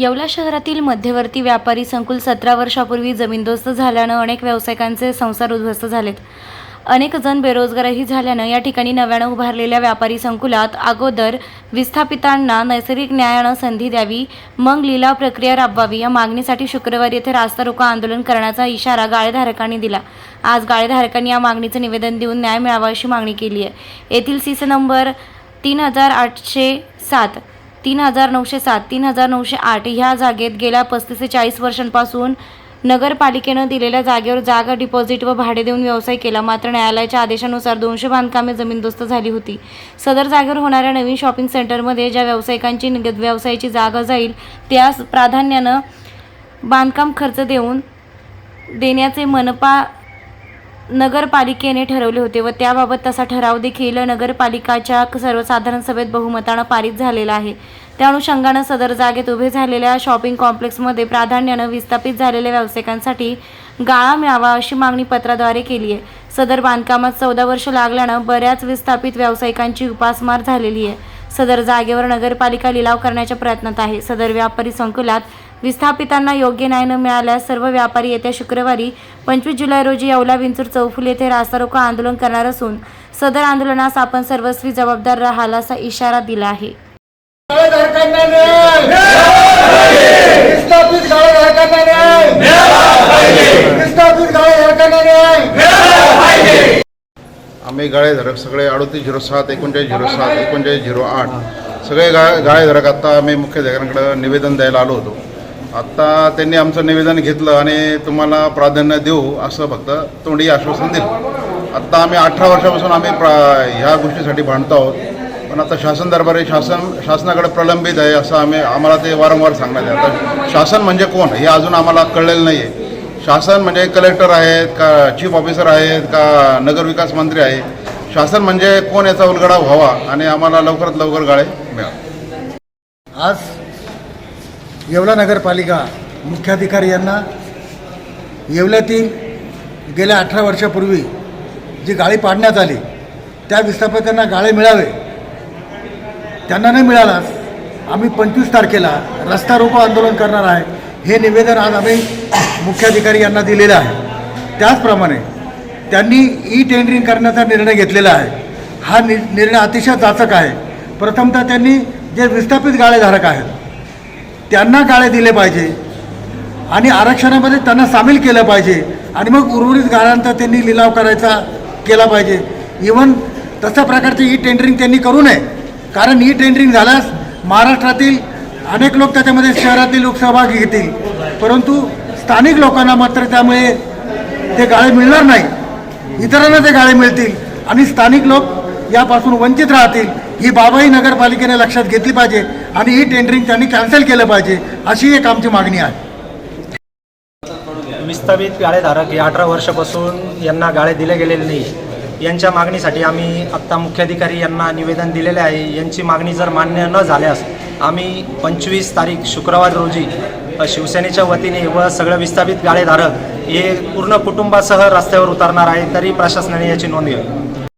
येवला शहरातील मध्यवर्ती व्यापारी संकुल सतरा वर्षापूर्वी जमीनदोस्त झाल्यानं अनेक व्यावसायिकांचे संसार उद्ध्वस्त झालेत. अनेक जण बेरोजगारही झाल्यानं या ठिकाणी नव्यानं उभारलेल्या व्यापारी संकुलात अगोदर विस्थापितांना नैसर्गिक न्यायानं संधी द्यावी मग लिलाव प्रक्रिया राबवावी या मागणीसाठी शुक्रवारी येथे रास्ता रोको आंदोलन करण्याचा इशारा गाळेधारकांनी दिला. आज गाळेधारकांनी या मागणीचं निवेदन देऊन न्याय मिळावा अशी मागणी केली आहे येथील सीस नंबर तीन हजार आठशे सात तीन हजार नऊशे सात तीन हजार नऊशे आठ ह्या जागेत गेल्या पस्तीस ते चाळीस वर्षांपासून नगरपालिकेनं दिलेल्या जागेवर जागा डिपॉझिट व भाडे देऊन व्यवसाय केला. मात्र न्यायालयाच्या आदेशानुसार दोनशे बांधकामे जमीनदोस्त झाली होती. सदर जागेवर होणाऱ्या नवीन शॉपिंग सेंटरमध्ये ज्या व्यावसायिकांची व्यवसायाची जागा जाईल त्यास प्राधान्यानं बांधकाम खर्च देऊन देण्याचे मनपा नगरपालिकेने ठरवले होते व त्याबाबत तसा ठराव देखील नगरपालिकाच्या सर्वसाधारण सभेत बहुमतानं पारित झालेला आहे. त्या अनुषंगानं सदर जागेत उभे झालेल्या शॉपिंग कॉम्प्लेक्समध्ये प्राधान्यानं विस्थापित झालेल्या व्यावसायिकांसाठी गाळा मिळावा अशी मागणी पत्राद्वारे केली आहे. सदर बांधकामात चौदा वर्ष लागल्यानं बऱ्याच विस्थापित व्यावसायिकांची उपासमार झालेली आहे. सदर जागेवर नगरपालिका लिलाव करण्याच्या प्रयत्नात आहे. सदर व्यापारी संकुलात विस्थापितांना योग्य न्याय न मिळाल्यास सर्व व्यापारी येत्या शुक्रवारी पंचवीस जुलै रोजी येवला विंचूर चौफुल येथे रास्तारोको आंदोलन करणार असून सदर आंदोलनास आपण सर्वस्वी जबाबदार राहाल असा इशारा दिला आहे. आम्ही न्याय धरक आम्ही गाळेधारक सगळे अडोतीस झिरो सात एकोणचाळीस झिरो सात एकोणचाळीस झिरो आठ सगळे गा गाळेधारक आत्ता आम्ही मुख्याधिकाऱ्यांकडे निवेदन द्यायला आलो होतो. आत्ता त्यांनी आमचं निवेदन घेतलं आणि तुम्हाला प्राधान्य देऊ असं फक्त तोंडी आश्वासन दिलं. आत्ता आम्ही अठरा वर्षापासून आम्ही प्रा ह्या गोष्टीसाठी भांडतो आहोत. पण आता शासन दरबारी शासन शासनाकडे प्रलंबित आहे असं आम्ही आम्हाला ते वारंवार सांगण्यात आहे आता शासन म्हणजे कोण? हे अजून आम्हाला कळलेलं नाही आहे शासन म्हणजे कलेक्टर आहेत का चीफ ऑफिसर आहेत का नगरविकास मंत्री आहे शासन म्हणजे कोण याचा उलगडा व्हावा आणि आम्हाला लवकरात लवकर गाळे मिळावे. आज येवला नगरपालिका मुख्याधिकारी यांना येवल्यातील गेल्या अठरा वर्षापूर्वी जी गाळी पाडण्यात आली त्या विस्थापकांना गाळे मिळावे. त्यांना नाही मिळालाच. आम्ही पंचवीस तारखेला रस्ता रोको आंदोलन करणार आहे हे निवेदन आज आम्ही मुख्याधिकारी यांना दिलेलं आहे. त्याचप्रमाणे त्यांनी ई टेंडरिंग करण्याचा निर्णय घेतलेला आहे. हा नि निर्णय अतिशय जाचक आहे. प्रथमतः त्यांनी जे विस्थापित गाळेधारक आहेत त्यांना गाळे दिले पाहिजे. आणि आरक्षणामध्ये त्यांना सामील केलं पाहिजे. आणि मग उर्वरित गाळ्यांचा त्यांनी लिलाव करायचा केला पाहिजे. इवन तशा प्रकारचे ई टेंडरिंग त्यांनी करू नये. कारण ई टेंडरिंग झाल्यास महाराष्ट्रातील अनेक लोक त्याच्यामध्ये शहरातील लोक सहभागी घेतील परंतु स्थानिक लोकांना मात्र त्यामुळे ते गाळे मिळणार नाही. इतरांना ते गाळे मिळतील. आणि स्थानिक लोक यापासून वंचित राहतील. ही बाबही नगरपालिकेने लक्षात घेतली पाहिजे. आणि ही टेंडरिंग त्यांनी कॅन्सल केलं पाहिजे अशी एक आमची मागणी आहे. विस्थापित गाळेधारक हे अठरा वर्षापासून यांना गाळे दिले गेलेले नाही. यांच्या मागणीसाठी आम्ही आत्ता मुख्याधिकारी यांना निवेदन दिलेले आहे. यांची मागणी जर मान्य न झाल्यास आम्ही पंचवीस तारीख शुक्रवार रोजी शिवसेनेच्या वतीने व सगळं विस्थापित गाळेधारक हे पूर्ण कुटुंबासह रस्त्यावर उतरणार आहे तरी प्रशासनाने याची नोंद घ्यावी.